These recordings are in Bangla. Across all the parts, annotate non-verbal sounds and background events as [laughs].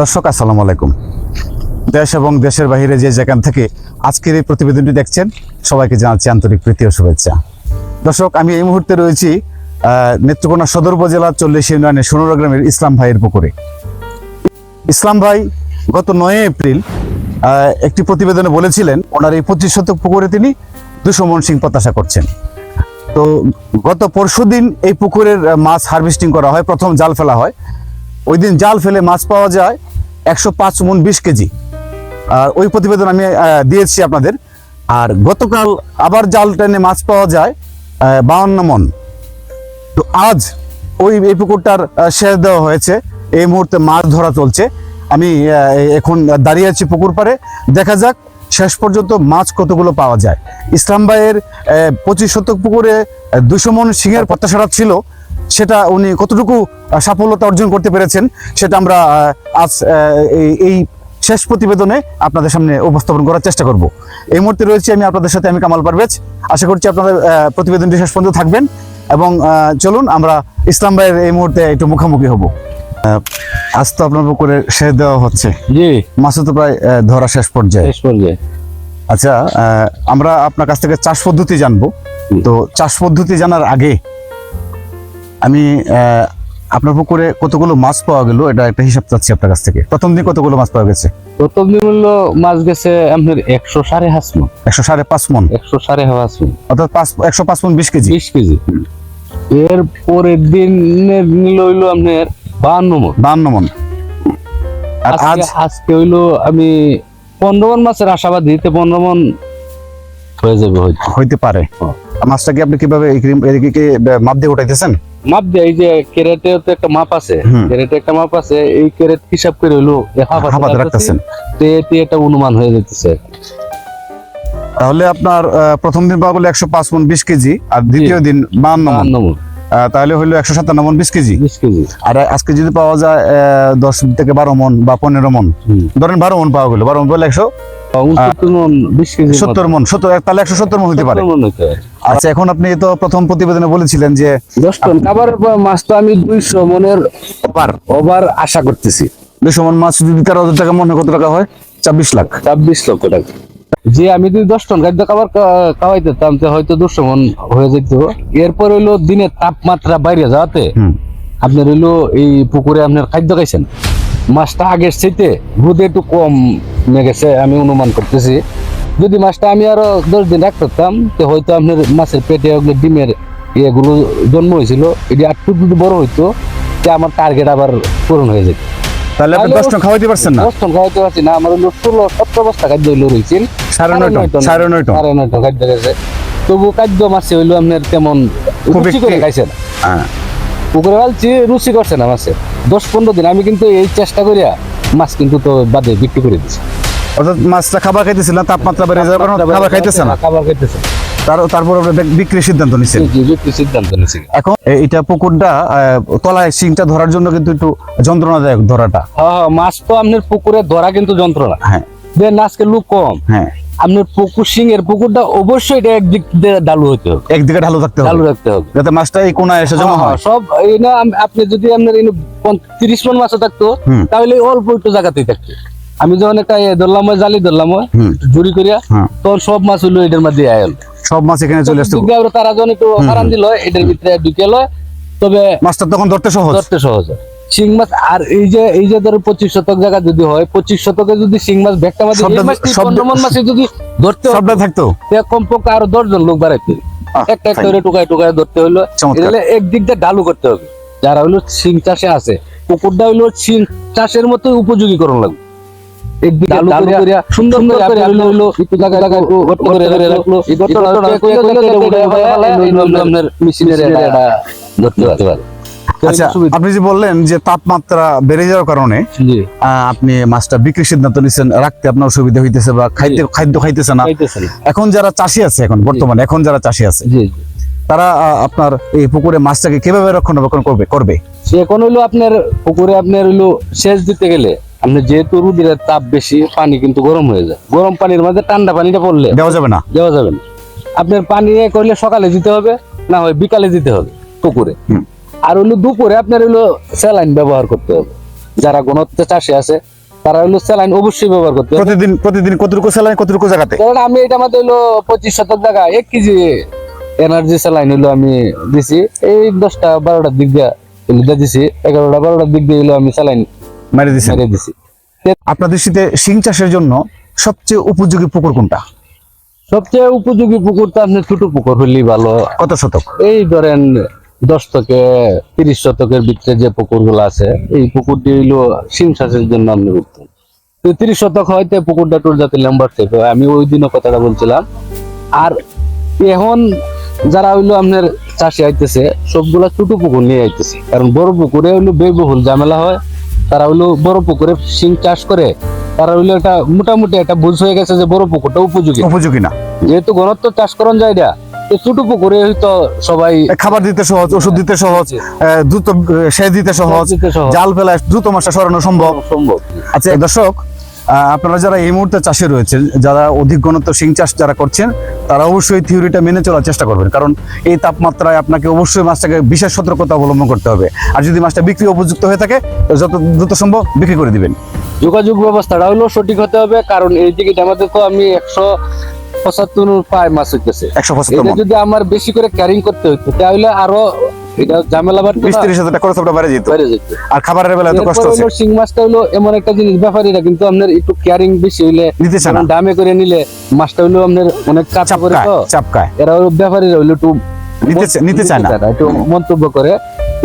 দর্শক, আসসালামু আলাইকুম। দেশ এবং দেশের বাইরে যে যেখান থেকে আজকের এই প্রতিবেদনটি দেখছেন, সবাইকে জানাচ্ছি আন্তরিক প্রীতি ও শুভেচ্ছা। দর্শক, আমি এই মুহূর্তে রয়েছি নেত্রকোনা সদর উপজেলার চল্লিশ ইউনিয়নের সোনারা গ্রামের ইসলাম ভাইয়ের পুকুরে। ইসলাম ভাই গত নয় এপ্রিল একটি প্রতিবেদনে বলেছিলেন, ওনার এই পঁচিশ শতক পুকুরে তিনি দুশো মন সিং প্রত্যাশা করছেন। তো গত পরশুদিন এই পুকুরের মাছ হারভেস্টিং করা হয়, প্রথম জাল ফেলা হয়। ওই দিন জাল ফেলে মাছ পাওয়া যায় একশো পাঁচ মন বিশ কেজি। আর ওই প্রতিবেদন আমি দিয়েছি আপনাদের। আর গতকাল আবার জাল টেনে মাছ পাওয়া যায় বাউন্ন মন। তো আজ ওই, এই পুকুরটার সেচ দেওয়া হয়েছে। এই মুহূর্তে মাছ ধরা চলছে। আমি এখন দাঁড়িয়ে আছি পুকুর পাড়ে। দেখা যাক শেষ পর্যন্ত মাছ কতগুলো পাওয়া যায়। ইসলাম ভাইয়ের পঁচিশ শতক পুকুরে দুশো মন সিংহের প্রত্যাশাটা ছিল। সেটা উনি কতটুকু সাফল্যতা অর্জন করতে পেরেছেন সেটা আমরা আজ এই- শেষ প্রতিবেদনে আপনাদের সামনে উপস্থাপন করার চেষ্টা করব। এই মুহূর্তে রয়েছে আমি আপনাদের সাথে আমি কামাল পারভেজ। আশা করছি আপনাদের প্রতিবেদনটি শেষ পর্যন্ত থাকবেন এবং চলুন আমরা ইসলাম ভাইয়ের এই মুহূর্তে একটু মুখোমুখি হব। আজ তো আপনার পুকুরে শেষ দেওয়া হচ্ছে। জি। মাছও তো প্রায় ধরা শেষ পর্যায়ে। শেষ পর্যায়ে। আচ্ছা আহ, আমরা আপনার কাছ থেকে চাষ পদ্ধতি জানব। তো চাষ পদ্ধতি জানার আগে আমি আপনার পুকুরে কতগুলো মাছ পাওয়া গেল? এটা একটা হিসাব চাচ্ছি আপনার কাছ থেকে। প্রথম দিন কতগুলো মাছ পাওয়া গেছে? প্রথম দিন হলো মাছ গেছে আপনার একশো সাড়ে হাঁস মন। একশো সাড়ে পাঁচ মন? একশো সাড়ে হাঁস মন। অর্থাৎ পাঁচ একশো পাঁচ মন বিশ কেজি? বিশ কেজি। এর পরের দিন নিল হইল আপনার বাহান্ন মন। বাহান্ন মন। আর আজ আজকে হইল আমি পনেরো মন মাছের আশাবাদ দিতে পনেরো মন হয়ে যাবে হইতে পারে। হ্যাঁ। মাছটা কি আপনি কীভাবে মাপ দিয়ে উঠাইতেছেন? মাপ দেয় এই যে ক্যারেটে তো একটা মাপ আছে। ক্যারেটে একটা মাপ আছে এই ক্যারেট হিসাব করে হলো হাফাতে রাখতেছেন। এতে একটা অনুমান হয়ে যেতেছে তাহলে আপনার প্রথম দিন পাওয়া গেল একশো পাঁচ মন বিশ কেজি আর দ্বিতীয় দিন বাহান্ন মন তাহলে হইল একশো সাতান্ন মন বিশ কেজি। বিশ কেজি। আর আজকে যদি পাওয়া যায় দশ থেকে বারো মন বা পনেরো মন। ধরেন বারো মন পাওয়া গেলো বারো মন বলে একশো সত্তর মন সত্তর তাহলে একশো সত্তর মন হতে পারে। আচ্ছা এখন আপনি তো প্রথম প্রতিবেদনে বলেছিলেন যে দশ টন আবার মাছ তো আমি দুইশো মনের ওভার ওভার আশা করতেছি। দুশো মন মাছ যদি তেরো হাজার টাকা মনে কত টাকা হয়? ছাব্বিশ লাখ। ছাব্বিশ লক্ষ টাকা। যে আমি যদি দশ টন খাদ্য খাবার খাওয়াইতেতাম তো হয়তো দুশো মন হয়ে যেত এরপর হইল দিনের তাপমাত্রা বাইরে যাওয়াতে আপনার হইল এই পুকুরে আপনার খাদ্য খাইছেন। মাছটা আগের চাইতে রোদে একটু কম গেছে আমি অনুমান করতেছি। যদি মাছটা আমি আরও দশ দিন রাখতাম তো হয়তো আপনার মাছের পেটে ওগুলো ডিমের ইয়েগুলো জন্ম হয়েছিল। এটি আর একটু যদি বড় হইতো তে আমার টার্গেট আবার পূরণ হয়ে যেত। তাহলে আপনি দশ টন খাওয়াইতে পারছেন না? দশ টন খাওয়াইতে পারছি না আমার ষোলো সতেরো বস্তা খাদ্য হইল রয়েছেন সাড়ে নয় টন সাড়ে নয় টন সাড়ে নয় টন খাদ্য গেছে তবু খাদ্য মাছে হইল আপনার তেমন রুচি করে খাইছে না। হ্যাঁ। পুকুরে বালছি রুচি করছে না মাছে। দশ পনেরো দিন আমি কিন্তু এই চেষ্টা করিয়া মাছ কিন্তু তো বাদে বিক্রি করে দিচ্ছি অর্থাৎ মাছটা খাবার খাইতেছিল না তাপমাত্রা বেড়ে যাওয়ার কারণে খাবার খাইতেছে না? খাবার খাইতেছে তার তারপর আপনি বিক্রির সিদ্ধান্ত বিক্রির সিদ্ধান্ত এখন এটা পুকুরটা তলায় সিংটা ধরার জন্য কিন্তু একটু যন্ত্রণাদায়ক ধরাটা। হ্যাঁ হ্যাঁ, মাছ তো আপনার পুকুরে ধরা কিন্তু যন্ত্রণা। হ্যাঁ। দেন আজকে লুক কম। হ্যাঁ। আপনার পুকুর সিং এর পুকুরটা অবশ্যই এটা একদিক দিয়ে ডালু হইতে হবে। একদিকে ঢালু থাকতে হবে। রাখতে হবে। যাতে মাছটা এই কোনায় এসে জমা হয় সব না আপনি যদি আপনার এই তিরিশ মন মাছ থাকতো তাহলে অল্প একটু জায়গাতেই থাকতো। আমি যখন একটা ধরলাম জালি ধরলাম জুড়ি করিয়া। তখন সব মাছ হইল এটার মধ্যে আयल সব মাছ এখানে চলে আসতে তারা যখন একটু হারান দিল এটার ভিতরে ঢুকে লয়। তবে মাছটা তখন ধরতে সহজ। ধরতে সহজ। শিং মাছ আর এই যে এই যে ধরো পঁচিশ শতক জায়গা যদি হয় পঁচিশ শতকে যদি শিং মাছ ভেটটা মাছ মন মাছে যদি ধরতে সবটা থাকতো? কমপক্ষে আরও দশজন লোক বাড়াইতে। একটা একটা. করে টুকায় টুকায় ধরতে হইল। চমৎকার। একদিক দিয়ে ডালু করতে হবে। যারা হইল শিং চাষে আছে পুকুরটা হইল শিং চাষের মতো উপযোগীকরণ লাগবে। একদিকে ডালু করিয়া সুন্দর করে আপনি হইল হইল একটু জায়গা জায়গা গর্ত করে করে রাখল এই গর্তটা কয়ে কয়ে কয়ে কয়ে উঠে ফেলায়, হইল হইল আপনার মেশিনের ধরতে পারে আচ্ছা আপনি যে বললেন যে তাপমাত্রা বেড়ে যাওয়ার কারণে আপনি মাছটা বিক্রির সিদ্ধান্ত নিচ্ছেন রাখতে আপনার অসুবিধা হইতেছে বা খাইতে খাদ্য খাইতেছে না এখন যারা চাষি আছে এখন বর্তমানে এখন যারা চাষি আছে তারা আপনার এই পুকুরে মাছটাকে কীভাবে রক্ষণাবেক্ষণ করবে করবে সে এখন হইল আপনার পুকুরে আপনার হইল সেচ দিতে গেলে আপনি যেহেতু রুদির তাপ বেশি পানি কিন্তু গরম হয়ে যায়। গরম পানির মধ্যে ঠান্ডা পানিটা পড়লে দেওয়া যাবে না। দেওয়া যাবে না। আপনার পানি করলে সকালে দিতে হবে না হয় বিকালে দিতে হবে পুকুরে। আর হইল দুপুরে আপনার হইল স্যালাইন ব্যবহার করতে হবে। যারা গণত্ব চাষে আছে তারা হলো স্যালাইন অবশ্যই ব্যবহার করতে হবে। প্রতিদিন প্রতিদিন কতটুকু স্যালাইন কতটুকু জায়গাতে? কারণ আমি এটা মধ্যে হলো পঁচিশ শতক জায়গা এক কেজি এনার্জি স্যালাইন হলো আমি দিছি। এই দশটা বারোটার দিক দিয়ে দিয়ে দিছি এগারোটা বারোটার দিক দিয়ে হলো আমি স্যালাইন মেরে দিচ্ছেন মেরে দিছি। আপনার দৃষ্টিতে শিং চাষের জন্য সবচেয়ে উপযোগী পুকুর কোনটা? সবচেয়ে উপযোগী পুকুর তো আপনি ছোট পুকুর হলেই ভালো। কত শতক? এই ধরেন দশ থেকে তিরিশ শতকের ভিতরে যে পুকুরগুলো আছে এই পুকুরটি হইল শিম চাষের জন্য আপনি উত্তম। তো তিরিশ শতক হয়তো পুকুরটা টুর যাতে লেম্বার টাইপ আমি ওই দিনও কথাটা বলছিলাম। আর এখন যারা হইল আপনার চাষি আইতেছে সবগুলা ছোট পুকুর নিয়ে আইতেছে। কারণ বড় পুকুরে হইল ব্যয়বহুল ঝামেলা হয়। তারা হইল বড় পুকুরে শিং চাষ করে। তারা হইল একটা মোটামুটি একটা বুঝ হয়ে গেছে যে বড় পুকুরটা উপযোগী। উপযোগী না। যেহেতু ঘনত্ব চাষ করন যায় না ছোট পুকুরে হয়তো সবাই খাবার দিতে সহজ ওষুধ দিতে সহজ দ্রুত সেচ দিতে সহজ জাল ফেলায় দ্রুত মাছটা সরানো সম্ভব। সম্ভব। আচ্ছা দর্শক আপনারা যারা এই মুহূর্তে চাষে রয়েছেন যারা অধিক ঘনত্ব শিং চাষ যারা করছেন তারা অবশ্যই থিওরিটা মেনে চলার চেষ্টা করবেন। কারণ এই তাপমাত্রায় আপনাকে অবশ্যই মাছটাকে বিশেষ সতর্কতা অবলম্বন করতে হবে। আর যদি মাছটা বিক্রি উপযুক্ত হয়ে থাকে যত দ্রুত সম্ভব বিক্রি করে দিবেন। যোগাযোগ ব্যবস্থাটা হলো সঠিক হতে হবে কারণ এই দিকে আমাদের তো আমি একশো পঁচাত্তর পায় মাছ হইতেছে। একশো পঁচাত্তর যদি আমার বেশি করে ক্যারিং করতে হইতো তাহলে আরও এটা ঝামেলা বাড়তো বিশ তিরিশ হাজার টাকা খরচ আপনার বেড়ে যেত। বেড়ে যেত। আর খাবারের বেলা এত কষ্ট এরপর শিং মাছটা হলো এমন একটা জিনিস ব্যাপারীরা কিন্তু আপনার একটু ক্যারিং বেশি হইলে নিতে চায় দামে করে নিলে মাছটা হইল আপনার অনেক চাপা করে তো। চাপকায়। এরা হলো ব্যাপারীরা হইল একটু নিতে নিতে চায় না। একটু মন্তব্য করে।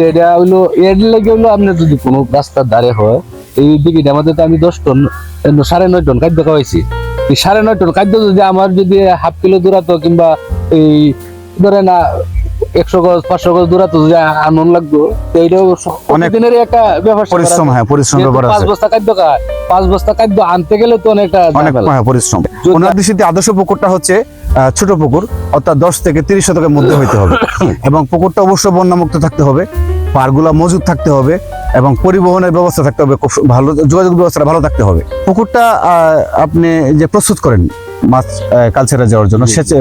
এটা এর লেগে আপনার যদি কোনো রাস্তার ধারে হয় এই দিকে আমাদের তো আমি দশ টন সাড়ে নয় টন খাদ্য খাওয়াইছি। সাড়ে নয় টন খাদ্য যদি আমার যদি হাফ কিলো দূরাতো কিংবা এই ধরে না একশো গজ পাঁচশো গজ দূরাতো যদি আনন্দ লাগতো তো এইটাও অনেক দিনের একটা ব্যাপার পরিশ্রম হ্যাঁ পরিশ্রম ব্যাপার পাঁচ বস্তা খাদ্য পাঁচ বস্তা খাদ্য আনতে গেলে তো অনেকটা অনেক হ্যাঁ, পরিশ্রম। ওনার দৃষ্টিতে আদর্শ পুকুরটা হচ্ছে ছোট পুকুর অর্থাৎ দশ থেকে তিরিশ শতকের মধ্যে হইতে হবে। [laughs] এবং পুকুরটা অবশ্যই বন্যামুক্ত থাকতে হবে পারগুলা মজুদ থাকতে হবে এবং পরিবহনের ব্যবস্থা থাকতে হবে খুব ভালো যোগাযোগ ব্যবস্থাটা ভালো থাকতে হবে। পুকুরটা আহ, আপনি যে প্রস্তুত করেন মাছ কালচারে যাওয়ার জন্য। সেচে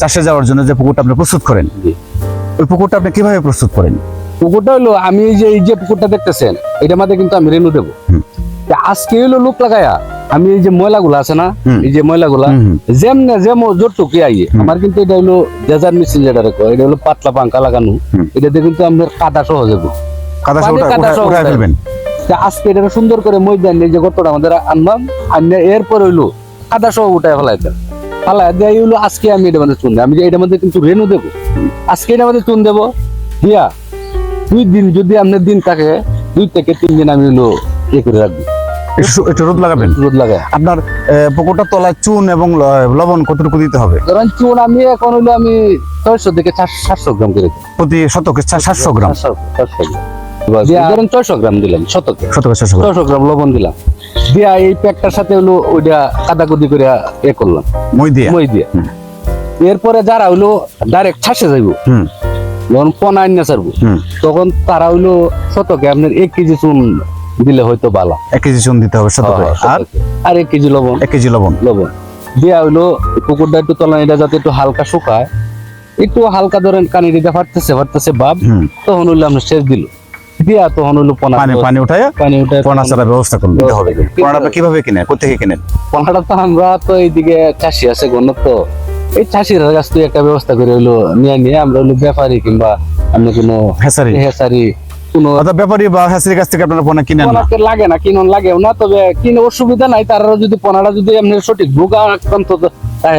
চাষে যাওয়ার জন্য যে পুকুরটা আপনি প্রস্তুত করেন ওই পুকুরটা আপনি কীভাবে প্রস্তুত করেন পুকুরটা হলো আমি যে এই যে পুকুরটা দেখতেছেন এটার মধ্যে কিন্তু আমি রেনু দেবো আজকে হলো লোক লাগায়া আমি এই যে ময়লাগুলো আছে না। এই যে ময়লাগুলা হুম, হুম। যেমনে যেমন জোরটুকি আইয়ে হুম। আমার কিন্তু এটা হলো ডেজার মেশিন যেটা রেখো এটা হলো পাতলা পাঙ্কা লাগানো হুম। এটাতে কিন্তু আপনার কাদা সহজ হবে কাদা সহ। ফেলবেন আজকে এটা সুন্দর করে ময়দান এই যে গতটা আমাদের আনবাম আর এরপর হইল কাদা সহ উঠায় ফেলাইতে ফালাই দেয় হইল আজকে আমি এটা মধ্যে চুন দেব। আমি যে এটার মধ্যে কিন্তু রেনু দেবো। আজকে এটার মধ্যে চুন দেবো। দিয়া দুই দিন যদি আপনার দিন থাকে দুই থেকে তিন দিন আমি হলো ইয়ে করে রাখব। একটু একটু রোদ লাগাবেন? রোদ লাগায়। আপনার আহ, তলায় চুন এবং লবণ কতটুকু দিতে হবে? ধরেন চুন আমি এখন হইল আমি ছয়শো থেকে সাতশো গ্রাম করে প্রতি শতকে সাতশো গ্রাম? সাতশো গ্রাম। ধরেন ছয়শো গ্রাম দিলাম শতকে। শতকে ছয়শো গ্রাম লবণ দিলাম। দিয়া এই প্যাকটার সাথে হলো ওইটা কাদাকুদি করে এ করলাম। মই দিয়ে? মই দিয়ে। এরপরে যারা হইল ডাইরেক্ট ছাসে যাইব। যখন পনা আইনা ছাড়বো তখন তারা হইল শতকে আপনার এক কেজি চুন দিলে হয়তো ভালো এক কেজি চুন দিতে হবে শতকে। আর? আর এক কেজি লবণ। এক কেজি লবণ। লবণ। দিয়া হইল পুকুরটা একটু তলান এটা যাতে একটু হালকা শুকায়। একটু হালকা ধরেন কানি দিতে পারতেছে পারতেছে বাপ। তখন হইল আমরা সেচ দিল। দিয়া তখন পোনা পানি পানি উঠায় পানি উঠে পোনা ব্যবস্থা দিতে হবে পোনাটা কীভাবে কিনেন? পোনাটা তো আমরা তো এইদিকে চাষি আছে এই চাষির কাছ থেকে একটা ব্যবস্থা করে হইল নিয়ে নিয়ে আমরা হইল ব্যাপারী কিংবা কোনো হেসারি। হেসারি কোনো ব্যাপারী বা হেসারির কাছ থেকে আপনারা পোনা কিনেন না? লাগে না কিনন লাগেও না তবে কিনে অসুবিধা নাই। তারা যদি পোনাটা যদি এমনি সঠিক আক্রান্ত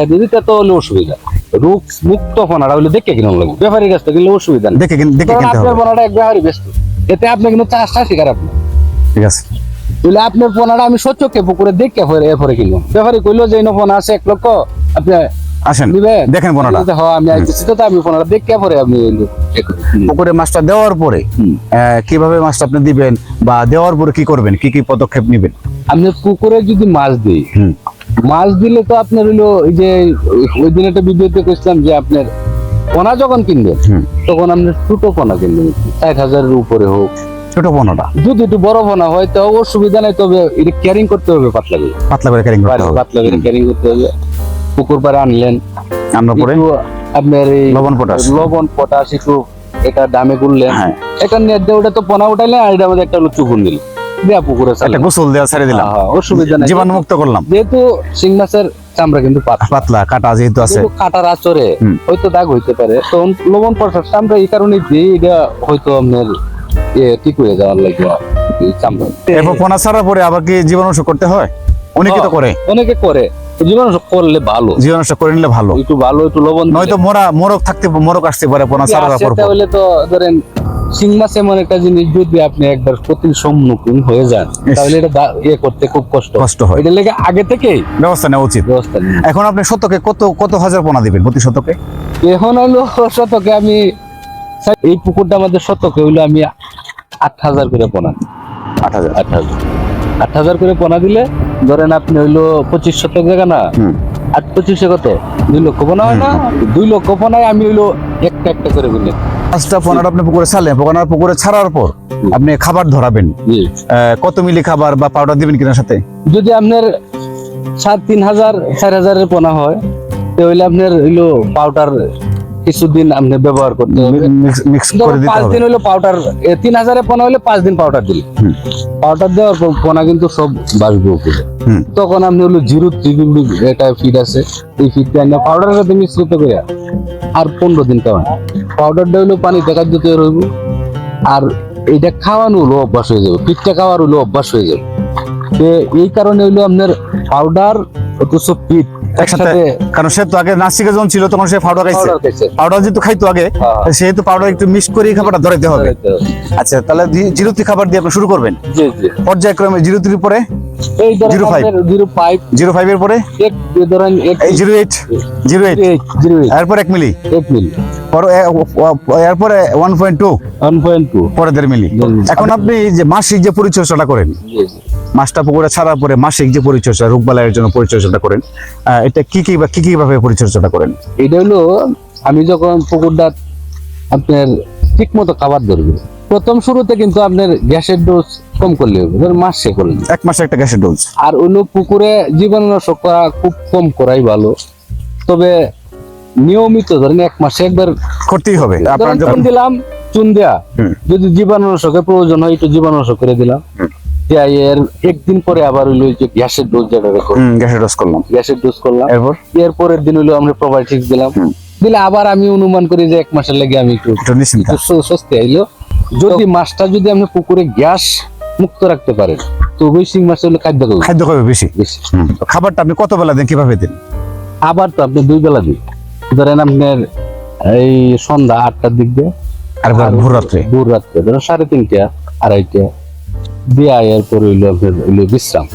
যদি তো হলে অসুবিধা। রোগ মুক্ত পোনাটা হলে দেখে কিনন লাগবে। ব্যাপারীর কাছ থেকে অসুবিধা নেই। দেখে কিন- দেখে কিনতে হবে। পোনাটা এক ব্যস্ত। এতে আপনি কিন্তু চাষ চাষি খারাপ না ঠিক আছে। বলে আপনার পোনাটা আমি সচকে পুকুরে দেখে পরে এরপরে কিনলাম ব্যাপারী কইলো যে এই পোনা আছে এক লক্ষ আপনি আসেন দেখেন পোনাটা হ্যাঁ আমি আইতেছি তো আমি পোনাটা দেখে পরে আপনি। পুকুরে মাছটা দেওয়ার পরে কীভাবে মাছটা আপনি দিবেন বা দেওয়ার পরে কি করবেন কি কি পদক্ষেপ নেবেন? আপনি পুকুরে যদি মাছ দিই মাছ দিলে তো আপনার হলো ওই যে ওই দিন একটা ভিডিওতে কইছিলাম যে আপনার পোনা যখন কিনবেন তখন আপনি ছোট পোনা কিনবেন। ষাট হাজারের উপরে হোক। ছোট পোনাটা? যদি একটু বড় পোনা হয় তো অসুবিধা নাই তবে এটা ক্যারিং করতে হবে পাতলা করে। পাতলা করে ক্যারিং করতে হবে। পাতলা করে ক্যারিং করতে হবে। পুকুর পাড়ে আনলেন। আমরা পরে? আপনার এই লবণ পটাশ। লবণ পটাশ একটু এটা দামে গুললেন হ্যাঁ। এটা নেট দিয়ে ওটা তো পোনা উঠাইলেন আর এটা মধ্যে একটা হলো চুকুন দিল দেয়া পুকুরে একটা গোসল দেওয়া ছেড়ে দিলাম। হ্যাঁ, হ্যাঁ, অসুবিধা নাই। জীবাণু মুক্ত করলাম। যেহেতু শিং মাছের চামড়া কিন্তু পাতলা। কাটা যেহেতু আছে। কাটার আচরে হয়তো দাগ হইতে পারে। তো লবণ পরশাটা আমরা এই কারণে দিই এটা হয়তো আপনার ইয়ে ঠিক হয়ে যাওয়ার লাগে এই চামড়া। এরপর পোনা ছাড়ার পরে আবার কি জীবাণুনাশক করতে হয়? অনেকে তো হ্যাঁ। করে। অনেকে করে। জীবন করলে ভালো। জীবাণুনাশক করে নিলে ভালো। একটু ভালো একটু লবণ নয়তো মোরা মোরক থাকতে মোরক আসতে পারে পোনা ছাড়ার পর। তাহলে তো ধরেন শিং মাছ এমন একটা জিনিস যদি আপনি একবার প্রতি সম্মুখীন হয়ে যান তাহলে এটা ইয়ে করতে খুব কষ্ট কষ্ট হয়। এটা লেগে আগে থেকেই ব্যবস্থা নেওয়া উচিত। ব্যবস্থা এখন আপনি শতকে কত কত হাজার পোনা দিবেন প্রতি শতকে? এখন হলো শতকে আমি এই পুকুরটা আমাদের শতকে হইল আমি আট হাজার করে পোনা। আট হাজার। আট হাজার। আট হাজার করে পোনা দিলে ধরেন আপনি হইল পঁচিশ শতক জায়গা না? আট পঁচিশে কত? দুই লক্ষ পোনা হয় না? দুই লক্ষ পোনায় আমি হইল একটা একটা করে বলি। পাঁচটা পোনাটা আপনি পুকুরে ছাড়লেন পোনার পুকুরে ছাড়ার পর আপনি খাবার ধরাবেন। আহ, কত মিলি খাবার বা পাউডার দিবেন কিনা সাথে? যদি আপনার সাত তিন হাজার চার হাজারের পোনা হয় তাহলে আপনার হইল পাউডার কিছুদিন আপনি ব্যবহার করতে হবে। মিক্স করে দিতে হবে। দিন হইল পাউডার তিন হাজারে পোনা হলে পাঁচ দিন পাউডার দিলে। পাউডার দেওয়ার পর পোনা কিন্তু সব বাঁচবে উপরে। তখন আপনি হলো জিরো ত্রিগুলি এটা ফিড আছে এই ফিডটা আনিয়ে পাউডারের সাথে মিশ্রিত করে আর পনেরো দিন খাওয়ান। পাউডারটা হইল পানি দেখা দিতে রইব। আর এইটা খাওয়ানো হলো অভ্যাস হয়ে যাবে। ফিডটা খাওয়ার হলো অভ্যাস হয়ে যাবে। এই কারণে হইল আপনার পাউডার অথচ ফিড একসাথে কারণ সে তো আগে নাসিকে যখন ছিল তখন সে পাউডার খাইছে। পাউডার যেহেতু খাইতো আগে। সেহেতু পাউডার একটু মিক্স করে খাবারটা ধরাইতে হবে। আচ্ছা তাহলে জিরোতি খাবার দিয়ে আপনি শুরু করবেন। জি জি। পর্যায়ক্রমে জিরো থ্রি পরে এই ধরেন জিরো ফাইভ জিরো ফাইভ এর পরে? এক ধরেন zero eight zero eight zero eight এরপর এক মিলি। এক এরপরে one point two one point two পরে দেড় মিলি। এখন আপনি যে মাসিক যে পরিচর্যাটা করেন মাছটা পুকুরে ছাড়ার পরে মাসিক যে পরিচর্যা রোগবালাইয়ের জন্য পরিচর্যাটা করেন এটা কি কি বা কি কি ভাবে পরিচর্যাটা করেন? এটা হলো আমি যখন পুকুরটা আপনার ঠিক মতো খাবার ধরবে প্রথম শুরুতে কিন্তু আপনার গ্যাসের ডোজ কম করলে হবে ধরুন মাসে করলেন এক মাসে একটা গ্যাসের ডোজ আর হলো পুকুরে জীবাণুনাশক করা খুব কম করাই ভালো। তবে নিয়মিত ধরেন এক মাসে একবার করতেই হবে। যখন দিলাম চুন দেয়া যদি জীবাণুনাশকের প্রয়োজন হয় একটু জীবাণুনাশক করে দিলাম। এর একদিন পরে আবার হইল যে গ্যাসের ডোজ যেটা গ্যাসের ডোজ করলাম। গ্যাসের ডোজ করলাম। এরপর? এর পরের দিন হইল আমরা প্রোবায়োটিক্স দিলাম। দিলে আবার আমি অনুমান করি যে এক মাসের লেগে আমি একটু স্বস্তি আইলো। যদি মাছটা যদি আপনি পুকুরে গ্যাস মুক্ত রাখতে পারেন তো ওই শিং মাছ হলো খাদ্য খাবে। খাদ্য খাবে বেশি। বেশি। খাবারটা আপনি কত বেলা দেন কীভাবে দেন? আবার তো আপনি দুই বেলা দিন। ধরেন আপনার এই সন্ধ্যা আটটার দিক দিয়ে আর ভোর রাত্রে? ভোর রাত্রে ধরেন সাড়ে তিনটা আড়াইটা। দিয়ে এরপর হইল আপনার হইল বিশ্রাম।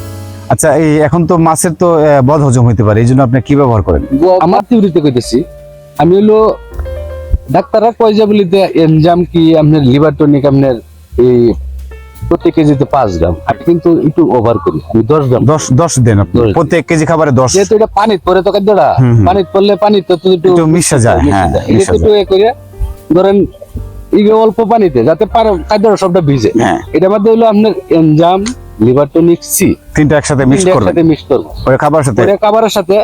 আচ্ছা এই এখন তো মাছের তো বদ হজম হইতে পারে এই জন্য আপনি কি ব্যবহার করেন? আমার থিওরিতে কইতেছি আমি হলো ডাক্তাররা কয় যে বলিতে এনজাম কি আপনার লিভার টনিক আপনার এই প্রতি কেজিতে পাঁচ গ্রাম আমি কিন্তু একটু ওভার করি আমি দশ গ্রাম। দশ দশ দেন প্রত্যেক কেজি খাবারে দশ। যেহেতু এটা পানিত পরে তো খাদ্যটা হুম। পড়লে পানিতে তো একটু মিশা যায় হ্যাঁ একটু এ করে ধরেন ইগে অল্প পানিতে যাতে খাদ্যটা সবটা ভিজে। হ্যাঁ। এটার মধ্যে হলো আপনার এনজাম লিভার টনিক সি। তিনটা একসাথে মিক্স করবেন। একসাথে মিক্স করব। ওই সাথে? পরে খাবারের সাথে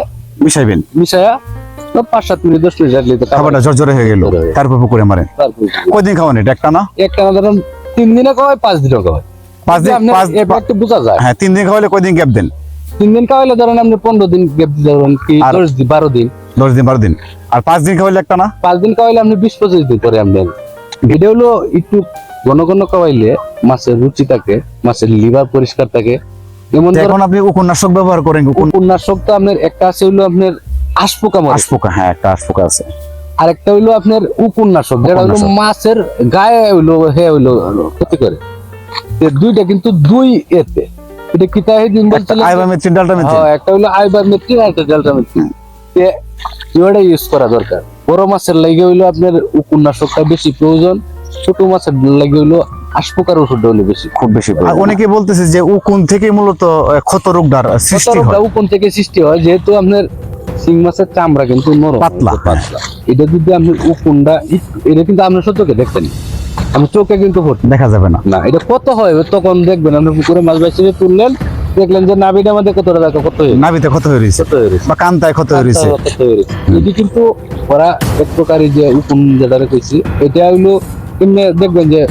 মিশাইবেন? মিশায়া পাঁচ সাত মিনিট দশ মিনিট রাখলে খাবারটা জর্জরে হয়ে গেল। হয়ে গেল। তারপর পুকুরে মারেন। কয়দিন খাওয়ান এটা? একটা না? একটা না ধরেন তিন দিনে খাওয়ায় পাঁচ দিনও খাওয়ায়। পাঁচ দিন পাঁচ একটু বোঝা যায়। হ্যাঁ তিন দিন খাওয়ালে কয়দিন গ্যাপ দেন? তিন দিন খাওয়াইলে ধরেন আপনি পনেরো দিন গ্যাপ দিতে পারবেন কি দশ দিন বারো দিন। দশ দিন বারো দিন। আর পাঁচ দিন খাওয়াইলে একটা না? পাঁচ দিন খাওয়াইলে আপনি বিশ পঁচিশ দিন করে আপনার এটা হলো একটু ঘন ঘন খাওয়াইলে মাছের রুচি থাকে মাছের লিভার পরিষ্কার থাকে। যেমন এখন আপনি উপন্যাসক ব্যবহার করেন উপন্যাসক তো আপনার একটা আছে হইল আপনার আশপোকা আশপোকা হ্যাঁ একটা আশপোকা আছে। আর একটা হইল আপনার উপন্যাসক যেটা উপন্যাসক। মাছের গায়ে হইল হে হইল ক্ষতি করে। দুইটা কিন্তু দুই এতে। এটা কি তাই দিন যে- আইবামেথ্রিন ডালটামেথ্রিন হ্যাঁ, একটা হলো আর একটা ডেল্টা মেট্রিন এবারে ইউজ করা দরকার। বড় মাছের লাগে হইল আপনার উপন্যাসকটা বেশি প্রয়োজন ছোট মাছের লাগে হইল আশপোকার ওষুধটা হইল বেশি। খুব বেশি অনেকে বলতেছে যে উকুন থেকে মূলত ক্ষত রোগটার সৃষ্টি হয়। উপন থেকে সৃষ্টি হয় যেহেতু আপনার শিং মাছের চামড়া কিন্তু নরম। পাতলা। পাতলা। এটা যদি আপনি উকুনটা এটা কিন্তু আপনার সত্যকে দেখতেন আমি চোখে কিন্তু দেখা যাবে না। না এটা কত হয় তখন দেখবেন আপনি পুকুরে মাছ বাইসে তুললেন দেখলেন যে নাবিটা মধ্যে কত দেখা কত হয়েছে নাভিতে কত হয়ে বা কান্তায় কত এটি কিন্তু ওরা এক প্রকারই যে উকুন যেটা কইছি এটা হইল এমনি দেখবেন যে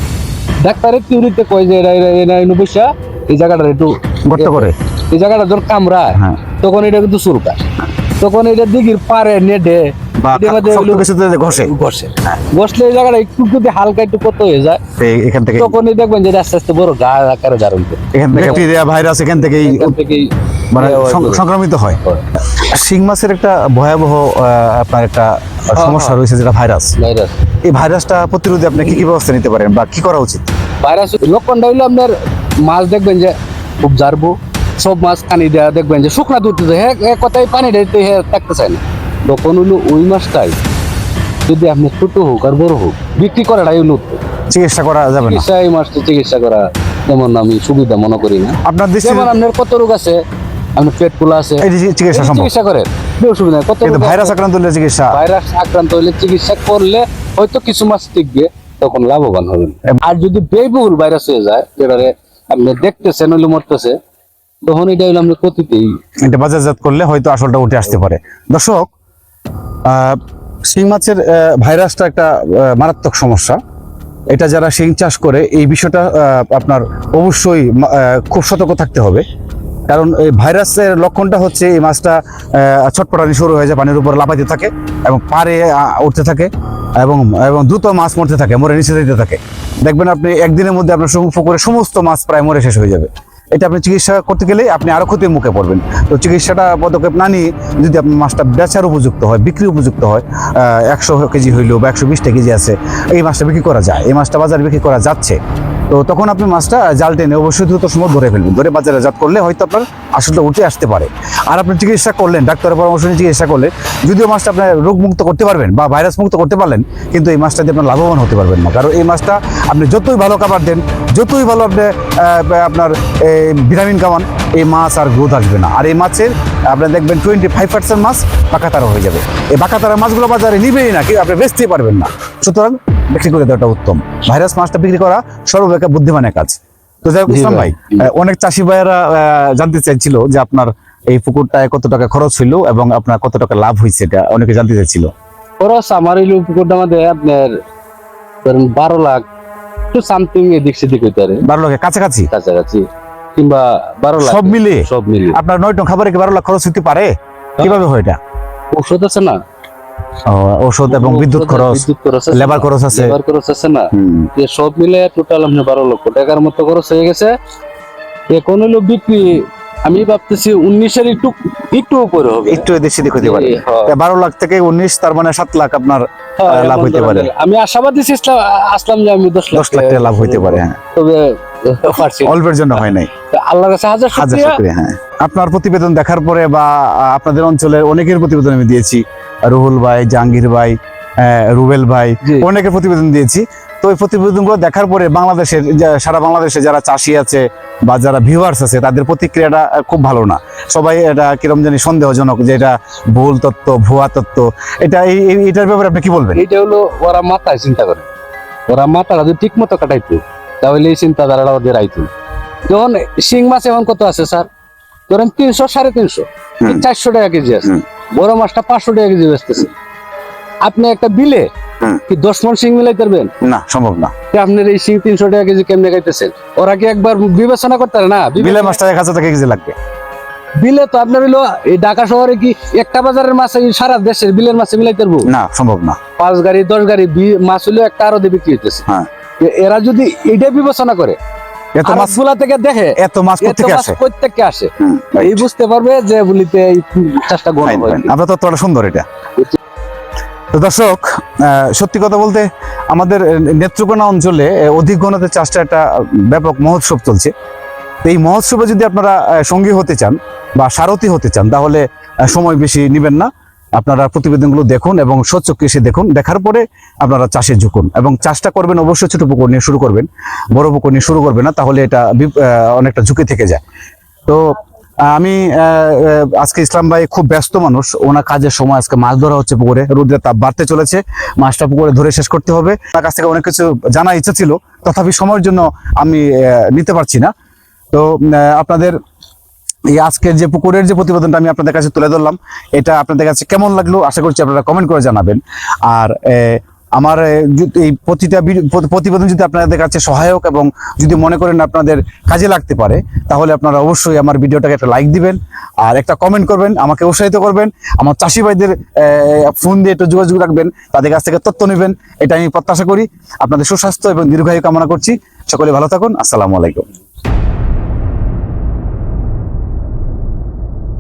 ডাক্তারের থিওরিতে কয় যে এরা এরা এরা পয়সা এই জায়গাটা একটু গর্ত করে। এই জায়গাটা যখন কামড়ায় হ্যাঁ। তখন এটা কিন্তু চুরকা তখন এটা দিঘির পারে নেটে। বা এটার মধ্যে শক্ত হলো- কিছুতে যে ঘষে। ঘষে। ঘষলে জায়গাটা একটু যদি হালকা একটু কত হয়ে যায় এখান থেকে তখনই দেখবেন যে আস্তে আস্তে বড় গা আকারে ধারণ করে। এখান থেকে ভাইরাস এখান থেকেই মানে হয় সং- করে। সংক্রমিত হয়। হয়। শিং মাছের একটা ভয়াবহ আপনার একটা সমস্যা হ্যাঁ। রয়েছে যেটা ভাইরাস। ভাইরাস। এই ভাইরাসটা প্রতিরোধে আপনি কি কি ব্যবস্থা নিতে পারেন বা কি করা উচিত? ভাইরাস লক্ষণটা হইল আপনার মাছ দেখবেন যে খুব জারবো সব মাছ পানি দেওয়া দেখবেন যে শুকনা দুধ হ্যাঁ এক কথায় পানি দিতে হ্যাঁ থাকতে চায় না। তখন হইল ওই মাছটাই। যদি আপনি ছোট হোক আর বড় হোক বিক্রি করাটাই উত্তম। চিকিৎসা করা যাবে না। এই মাছটা চিকিৎসা করা তেমন আমি সুবিধা মনে করি না। আপনার দৃষ্টি যেমন আপনার কত রোগ আছে আপনার পেট ফুলা আছে চিকিৎসা চিকিৎসা করেন অসুবিধা কত ভাইরাস আক্রান্ত হলে চিকিৎসা। ভাইরাস আক্রান্ত হলে চিকিৎসা করলে হয়তো কিছু মাস টিকবে তখন লাভবান হবেন। আর যদি ব্যয়বহুল ভাইরাস হয়ে যায় যেটারে আপনি দেখতেছেন হইলে মরতেছে তখন এটা হইলে আমরা ক্ষতিতেই এটা বাজারজাত করলে হয়তো আসলটা উঠে আসতে পারে। দর্শক শিং মাছের ভাইরাসটা একটা মারাত্মক সমস্যা। এটা যারা শিং চাষ করে, এই বিষয়টা আপনার অবশ্যই খুব সতর্ক থাকতে হবে। কারণ এই ভাইরাসের লক্ষণটা হচ্ছে এই মাছটা ছটপটানি শুরু হয়ে যায়, পানির উপর লাফাইতে থাকে এবং পারে উঠতে থাকে এবং এবং দ্রুত মাছ মরতে থাকে, মরে নিচে দিতে থাকে। দেখবেন আপনি একদিনের মধ্যে আপনার পুকুরে সমস্ত মাছ প্রায় মরে শেষ হয়ে যাবে। এটা আপনি চিকিৎসা করতে গেলে আপনি আরও ক্ষতির মুখে পড়বেন। তো চিকিৎসাটা পদক্ষেপ না নিয়ে যদি আপনার মাছটা বেচার উপযুক্ত হয় বিক্রি উপযুক্ত হয় একশো কেজি হইলেও বা একশো বিশটা কেজি আছে, এই মাছটা বিক্রি করা যায়। এই মাছটা বাজারে বিক্রি করা যাচ্ছে। তো তখন আপনি মাছটা জাল টেনে অবশ্যই দ্রুত সময় ধরে ফেলবেন। ধরে বাজারে জাত করলে হয়তো আপনার আসলটা উঠে আসতে পারে। আর আপনি চিকিৎসা করলেন, ডাক্তারের পরামর্শ নিয়ে চিকিৎসা করলে যদিও মাছটা আপনার রোগমুক্ত করতে পারবেন বা ভাইরাস মুক্ত করতে পারলেন, কিন্তু এই মাছটা দিয়ে আপনার লাভবান হতে পারবেন না। কারণ এই মাছটা আপনি যতই ভালো খাবার দেন, যতই ভালো আপনি আপনার ভিটামিন খাওয়ান এই মাছ আর গ্রোথ আসবে না। আর এই মাছের আপনি দেখবেন টোয়েন্টি ফাইভ পার্সেন্ট মাছ বাঁকাতারা হয়ে যাবে। এই বাঁকাতারা মাছগুলো বাজারে নিবেই না কেউ আপনি বেচতেই পারবেন না। সুতরাং বিক্রি করে দেওয়াটা উত্তম। ভাইরাস মাছটা বিক্রি করা সর্বাপেক্ষা বুদ্ধিমানের কাজ। তো যাই হোক ইসলাম ভাই। অনেক চাষি ভাইয়েরা জানতে চাইছিল যে আপনার এই পুকুরটায় কত টাকা খরচ ছিল এবং আপনার কত টাকা লাভ হয়েছে এটা অনেকে জানতে চাইছিল। খরচ আমার হইল পুকুরটা আমাদের আপনার ধরেন বারো লাখ একটু সামথিং এদিক সেদিক হইতে পারে। বারো লাখের কাছাকাছি? কাছাকাছি। কিংবা বারো লাখ। সব সব আপনার নয় টন খাবারে কি বারো লাখ খরচ হতে পারে? কীভাবে হয় এটা? ঔষধ আছে না? ঔষধ এবং বিদ্যুৎ খরচ লেবার খরচ আছে। লেবার খরচ আছে না? যে সব মিলে টোটাল আপনার বারো লক্ষ টাকার মতো খরচ হয়ে গেছে। এখন হলো বিক্রি আমি ভাবতেছি উনিশের একটু একটু উপরে হবে। একটু এদিক সেদিক হতে পারে। হ্যাঁ। বারো লাখ থেকে উনিশ তার মানে সাত লাখ আপনার হ্যাঁ, লাভ হইতে পারে। আমি আশাবাদী আসলাম যে আমি দশ দশ লাখ টাকা লাভ হইতে পারে হ্যাঁ। তবে। অল্পের জন্য হয় নাই। তো আল্লাহর কাছে হাজার শুকরিয়া। হ্যাঁ। আপনার প্রতিবেদন দেখার পরে বা আপনাদের অঞ্চলের অনেকের প্রতিবেদন আমি দিয়েছি। রুহুল ভাই জাহাঙ্গীর ভাই রুবেল ভাই অনেকের প্রতিবেদন দিয়েছি। তো প্রতিবেদনগুলো দেখার পরে বাংলাদেশের সারা বাংলাদেশে যারা চাষি আছে বা যারা ভিউয়ার্স আছে তাদের প্রতিক্রিয়াটা খুব ভালো না। সবাই এটা কিরম জানি সন্দেহজনক যে এটা ভুল তত্ত্ব ভুয়া তত্ত্ব। এটা এটার ব্যাপারে আপনি কি বলবেন? এইটা হলো ওরা মাথায় চিন্তা করে। ওরা মাথাটা যদি ঠিক মতো কাটাইতো তাহলে এই চিন্তাধারাটা ওদের আইতো যখন শিং মাছ এখন কত আছে স্যার? ধরেন তিনশো সাড়ে তিনশো। চারশো টাকা কেজি আছে। বড় মাছটা পাঁচশো টাকা কেজি বেচতেছে। আপনি একটা বিলে কি দশ মন শিং মিলাই পারবেন? না সম্ভব না। আপনার এই শিং তিনশো টাকা কেজি কেমনে খাইতেছেন? ওরা কি একবার বিবেচনা করতে পারে না? বিলে মাছটা এক হাজার টাকা কেজি লাগবে। বিলে তো আপনার হইল এই ঢাকা শহরে কি একটা বাজারের মাছ সারা দেশের বিলের মাছে মিলাই পারব? না সম্ভব না। পাঁচ গাড়ি দশ গাড়ি মাছ হইল একটা আরও দিয়ে বিক্রি হইতেছে। হ্যাঁ। এরা যদি এইটা বিবেচনা করে এত মাছগুলা থেকে দেখে এত মাছ আসে? প্রত্যেককে আসে? এই বুঝতে পারবে যে বলিতে এই চাষটা গণ হয় ফাইন। আপনার তত্ত্বটা সুন্দর এটা। তো দর্শক সত্যি কথা বলতে আমাদের নেত্রকোনা অঞ্চলে অধিক ঘনতে চাষটা একটা ব্যাপক মহোৎসব চলছে। তো এই মহোৎসবে যদি আপনারা সঙ্গী হতে চান বা সারথি হতে চান তাহলে সময় বেশি নেবেন না। আপনারা প্রতিবেদনগুলো দেখুন এবং সচক্ষে এসে দেখুন। দেখার পরে আপনারা চাষে ঝুঁকুন এবং চাষটা করবেন অবশ্যই ছোট পুকুর নিয়ে শুরু করবেন। বড় পুকুর নিয়ে শুরু করবেন না, তাহলে এটা অনেকটা ঝুঁকি থেকে যায়। তো আমি আজকে ইসলাম ভাই খুব ব্যস্ত মানুষ। ওনার কাজের সময় আজকে মাছ ধরা হচ্ছে পুকুরে। রোদের তাপ বাড়তে চলেছে। মাছটা পুকুরে ধরে শেষ করতে হবে। তার কাছ থেকে অনেক কিছু জানার ইচ্ছা ছিল। তথাপি সময়ের জন্য আমি নিতে পারছি না। তো আপনাদের এই আজকের যে পুকুরের যে প্রতিবেদনটা আমি আপনাদের কাছে তুলে ধরলাম, এটা আপনাদের কাছে কেমন লাগল আশা করছি আপনারা কমেন্ট করে জানাবেন। আর আমার এই প্রতিটা প্রতিবেদন যদি আপনাদের কাছে সহায়ক এবং যদি মনে করেন আপনাদের কাজে লাগতে পারে, তাহলে আপনারা অবশ্যই আমার ভিডিওটাকে একটা লাইক দিবেন, আর একটা কমেন্ট করবেন, আমাকে উৎসাহিত করবেন, আমার চাষি ভাইদের ফোন দিয়ে একটু যোগাযোগ রাখবেন, তাদের কাছ থেকে তথ্য নেবেন এটা আমি প্রত্যাশা করি। আপনাদের সুস্বাস্থ্য এবং দীর্ঘায়ু কামনা করছি। সকলে ভালো থাকুন, আসসালামু আলাইকুম।